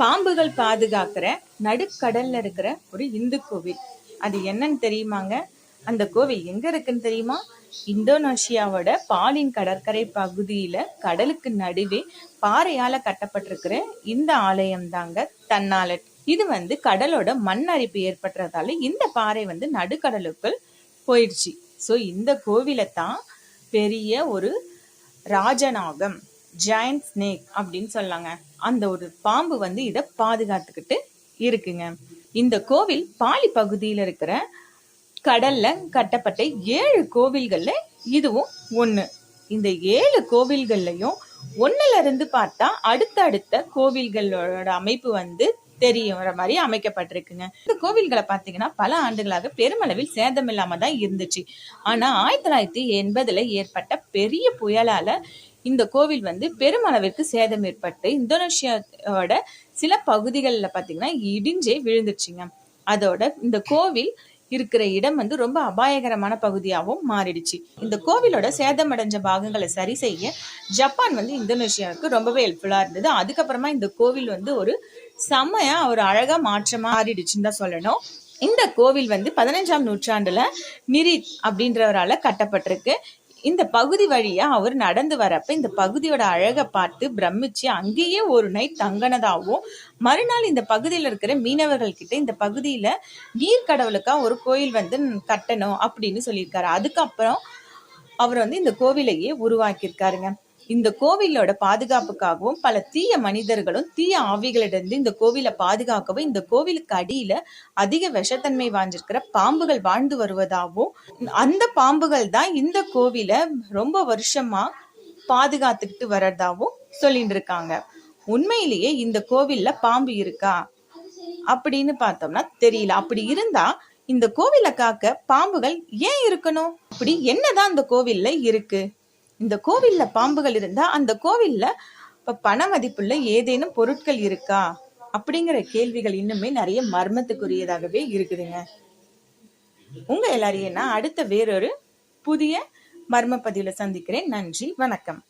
பாம்புகள் பாதுகாக்கிற நடுக்கடல்ல இருக்கிற ஒரு இந்து கோவில். அது என்னன்னு தெரியுமாங்க? அந்த கோவில் எங்க இருக்குன்னு தெரியுமா? இந்தோனேஷியாவோட பாலின் கடற்கரை பகுதியில கடலுக்கு நடுவே பாறையால கட்டப்பட்டிருக்கிற இந்த ஆலயம் தாங்க தன்னாலட் இது வந்து கடலோட மண் அரிப்பு ஏற்பட்டுறதால இந்த பாறை வந்து நடுக்கடலுக்குள் போயிடுச்சு. ஸோ இந்த கோவிலை தான் பெரிய ஒரு ராஜநாகம். ஜாயிண்ட் ஸ்னேக் அப்படின்னு சொல்லாங்க. அந்த ஒரு பாம்பு வந்து இதை பாதுகாத்துக்கிட்டு இருக்குங்க. இந்த கோவில் பாலி பகுதியில் இருக்கிற கடல்ல கட்டப்பட்ட ஏழு கோவில்கள்ல இதுவும் ஒண்ணு. இந்த ஏழு கோவில்கள்லயும் ஒன்னுல இருந்து பார்த்தா அடுத்தடுத்த கோவில்களோட அமைப்பு வந்து தெரியுற மாதிரி அமைக்கப்பட்டிருக்குங்க. இந்த கோவில்களை பாத்தீங்கன்னா பல ஆண்டுகளாக பெருமளவில் சேதம் இல்லாம தான் இருந்துச்சு. ஆனா ஆயிரத்தி தொள்ளாயிரத்தி எண்பதுல ஏற்பட்ட பெரிய புயலால இந்த கோவில் வந்து பெருமளவிற்கு சேதம் ஏற்பட்டு இந்தோனேஷியாவோட சில பகுதிகளில் பார்த்தீங்கன்னா இடிஞ்சே விழுந்துருச்சுங்க. அதோட இந்த கோவில் இருக்கிற இடம் வந்து ரொம்ப அபாயகரமான பகுதியாகவும் மாறிடுச்சு. இந்த கோவிலோட சேதமடைஞ்ச பாகங்களை சரி செய்ய ஜப்பான் வந்து இந்தோனேஷியாவுக்கு ரொம்பவே ஹெல்ப்ஃபுல்லா இருந்தது. அதுக்கப்புறமா இந்த கோவில் வந்து ஒரு செம்மையா ஒரு அழகா மாற்றமா மாறிடுச்சுன்னு தான் சொல்லணும். இந்த கோவில் வந்து பதினஞ்சாம் நூற்றாண்டுல நிரித் அப்படின்றவரால கட்டப்பட்டிருக்கு. இந்த பகுதி வழியா அவர் நடந்து வரப்ப இந்த பகுதியோட அழகை பார்த்து பிரமிச்சு அங்கேயே ஒரு நைட் தங்கினதாகவும் மறுநாள் இந்த பகுதியில் இருக்கிற மீனவர்கள் கிட்ட இந்த பகுதியில நீர்க்கடவுளுக்கா ஒரு கோயில் வந்து கட்டணும் அப்படின்னு சொல்லியிருக்காரு. அதுக்கப்புறம் அவர் வந்து இந்த கோவிலையே உருவாக்கியிருக்காருங்க. இந்த கோவிலோட பாதுகாப்புக்காகவும் பல தீய மனிதர்களும் தீய ஆவிகளிடந்து இந்த கோவிலை பாதுகாக்கவும் இந்த கோவிலுக்கு அடியில அதிக விஷத்தன்மை வாஞ்சிருக்கிற பாம்புகள் வாழ்ந்து வருவதாகவும் அந்த பாம்புகள் தான் இந்த கோவில ரொம்ப வருஷமா பாதுகாத்துக்கிட்டு வர்றதாவும் சொல்லிட்டு இருக்காங்க உண்மையிலேயே இந்த கோவில்ல பாம்பு இருக்கா அப்படின்னு பார்த்தோம்னா தெரியல. அப்படி இருந்தா இந்த கோவிலை காக்க பாம்புகள் ஏன் இருக்கணும்? அப்படி என்னதான் இந்த கோவில்ல இருக்கு? இந்த கோவில்ல பாம்புகள் இருந்தா அந்த கோவில்ல இப்ப பண மதிப்புள்ள ஏதேனும் பொருட்கள் இருக்கா? அப்படிங்கிற கேள்விகள் இன்னுமே நிறைய மர்மத்துக்குரியதாகவே இருக்குதுங்க. உங்க எல்லாரையும் நான் அடுத்த வேறொரு புதிய மர்ம பதிவுல சந்திக்கிறேன். நன்றி வணக்கம்.